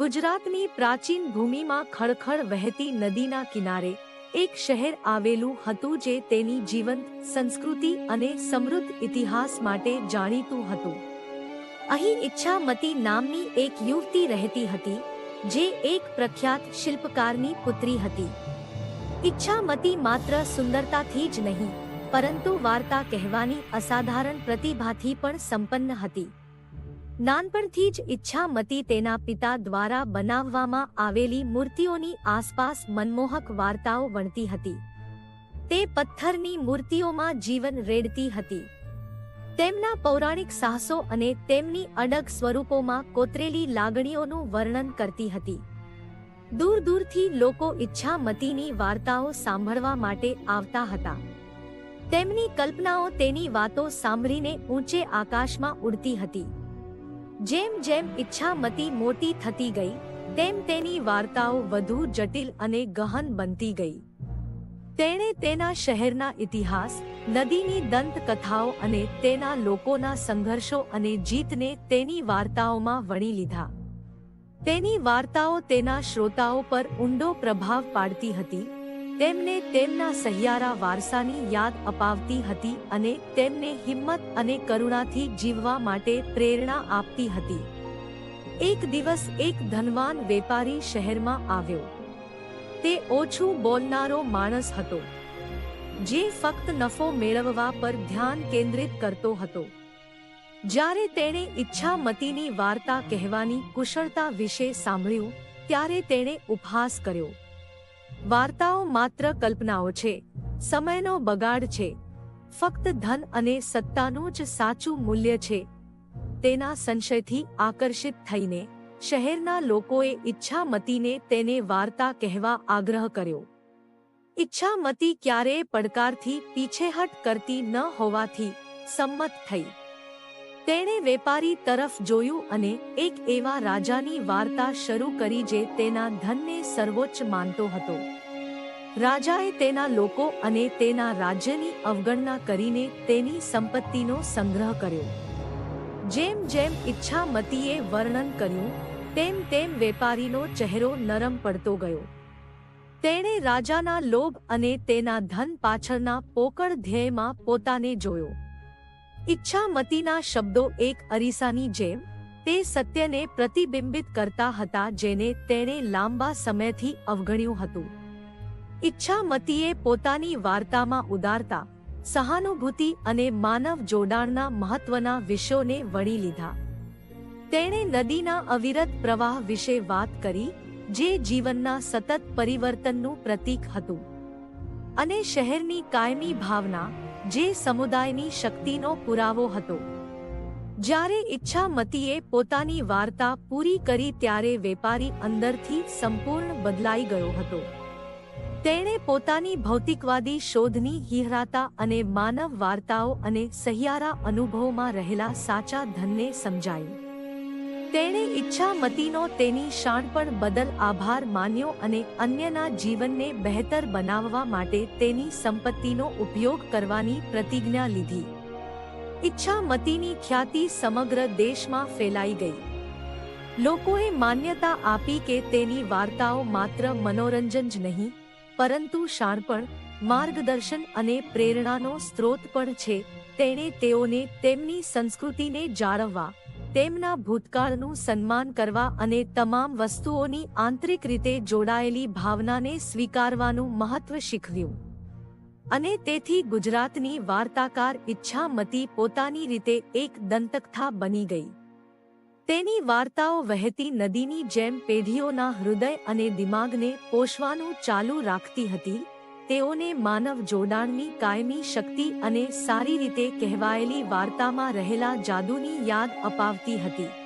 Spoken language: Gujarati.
ગુજરાતની પ્રાચીન ભૂમિમાં ખળખળ વહેતી નદીના કિનારે એક શહેર આવેલું હતું જે તેની જીવંત સંસ્કૃતિ અને સમૃદ્ધ ઇતિહાસ માટે જાણીતું હતું. અહીં ઈચ્છામતી નામની એક યુવતી રહેતી હતી, જે એક પ્રખ્યાત શિલ્પકારની પુત્રી હતી. ઈચ્છામતી માત્ર સુંદરતાથી જ નહીં, પરંતુ વાર્તા કહેવાની અસાધારણ પ્રતિભાથી પણ સંપન્ન હતી. નાનપણથી જ ઈચ્છામતી તેના પિતા દ્વારા બનાવવામાં આવેલી મૂર્તિઓની આસપાસ મનમોહક વાર્તાઓ વણતી હતી. તે પથ્થરની મૂર્તિઓમાં જીવન રેડતી હતી. તેમના પૌરાણિક સાહસો અને તેમની અડગ સ્વરૂપોમાં કોતરેલી લાગણીઓનું વર્ણન કરતી હતી. દૂર દૂરથી લોકો ઈચ્છામતીની વાર્તાઓ સાંભળવા માટે આવતા હતા. તેમની કલ્પનાઓ તેની વાતો સાંભળીને ઊંચે આકાશમાં ઉડતી હતી. જેમ જેમ ઈચ્છામતી મોટી થતી ગઈ, તેમ તેની વાર્તાઓ વધુ જટિલ અને ગહન બનતી ગઈ. તેણે તેના શહેરના ઇતિહાસ, નદીની દંતકથાઓ અને તેના લોકોના સંઘર્ષો અને જીતને તેની વાર્તાઓમાં વણી લીધા. તેની વાર્તાઓ તેના શ્રોતાઓ પર ઊંડો પ્રભાવ પાડતી હતી તેમને તેમના સહિયારા વારસાની યાદ અપાવતી હતી અને તેમને હિંમત અને કરુણાથી જીવવા માટે પ્રેરણા આપતી હતી. એક દિવસ એક ધનવાન વેપારી શહેરમાં આવ્યો. તે ઓછું બોલનારો માણસ હતો, જે ફક્ત નફો મેળવવા પર ધ્યાન કેન્દ્રિત કરતો હતો. જ્યારે તેણે ઈચ્છામતીની વાર્તા કહેવાની કુશળતા વિશે સાંભળ્યું, ત્યારે તેણે ઉપહાસ કર્યો. વાર્તાઓ માત્ર કલ્પનાઓ છે, સમયનો બગાડ છે, ફક્ત ધન અને સત્તાનું જ સાચું મૂલ્ય છે. તેના સંશયથી આકર્ષિત થઈને, શહેરના લોકોએ ઈચ્છામતીને તેને વાર્તા કહેવા આગ્રહ કર્યો. ઈચ્છામતી ક્યારેય પડકારથી પીછેહટ કરતી ન હોવાથી સંમત થઈ. તેણે વેપારી તરફ જોયું અને એક એવા રાજાની વાર્તા શરૂ કરી જે તેના ધનને સર્વોચ્ચ માનતો હતો. રાજાએ તેના લોકો અને તેના રાજ્યની અવગણના કરીને તેની સંપત્તિનો સંગ્રહ કર્યો. જેમ જેમ ઈચ્છામતીએ વર્ણન કર્યું, તેમ તેમ વેપારીનો ચહેરો નરમ પડતો ગયો. તેણે રાજાના લોભ અને તેના ધન પાછળના પોકળ ધ્યેયમાં પોતાને જોયો. ઈચ્છામતીના શબ્દો એક અરીસાની જેમ, તે સત્યને પ્રતિબિંબિત કરતા હતા જેને તેણે લાંબા સમયથી અવગણ્યું હતું. ઈચ્છામતીએ પોતાની વાર્તામાં ઉદારતા, સહાનુભૂતિ અને માનવ જોડાણના મહત્વના વિષયોને વણી લીધા. તેણે નદીના અવિરત પ્રવાહ વિશે વાત કરી, જે જીવનના સતત પરિવર્તનનું પ્રતીક હતું. અને શહેરની કાયમી ભાવના જે સમુદાયની શક્તિનો પુરાવો હતો. જ્યારે ઈચ્છામતીએ પોતાની વાર્તા પૂરી કરી ત્યારે વેપારી અંદરથી સંપૂર્ણ બદલાઈ ગયો હતો. તેણે પોતાની ભૌતિકવાદી શોધની હિહરાતા અને માનવ વાર્તાઓ અને સહિયારા અનુભવમાં રહેલા સાચા ધનને સમજાયું. તેણે ઈચ્છામતીનો તેની શાણપણ બદલ આભાર માન્યો અને અન્યના જીવનને બહેતર બનાવવા માટે તેની સંપત્તિનો ઉપયોગ કરવાની પ્રતિજ્ઞા લીધી. ઈચ્છામતીની ખ્યાતિ સમગ્ર દેશમાં ફેલાઈ ગઈ. લોકોએ માન્યતા આપી કે તેની વાર્તાઓ માત્ર મનોરંજન જ નહીં, પરંતુ શાણપણ, માર્ગદર્શન અને પ્રેરણાનો સ્ત્રોત પણ છે. તેણે તેઓને તેમની સંસ્કૃતિને જાળવવા તેમના ભૂતકાળનું સન્માન કરવા અને તમામ વસ્તુઓની આંતરિક રીતે જોડાયેલી ભાવનાને સ્વીકારવાનું મહત્વ શીખવ્યું. અને તેથી ગુજરાતની વાર્તાકાર ઈચ્છામતી પોતાની રીતે એક દંતકથા બની ગઈ. તેની વાર્તાઓ વહેતી નદીની જેમ પેઢીઓના હૃદય અને દિમાગને પોષવાનું ચાલુ રાખતી હતી. તેઓને માનવ જોડાણની કાયમી શક્તિ અને સારી રીતે કહેવાયેલી વાર્તામાં રહેલા જાદુની યાદ અપાવતી હતી.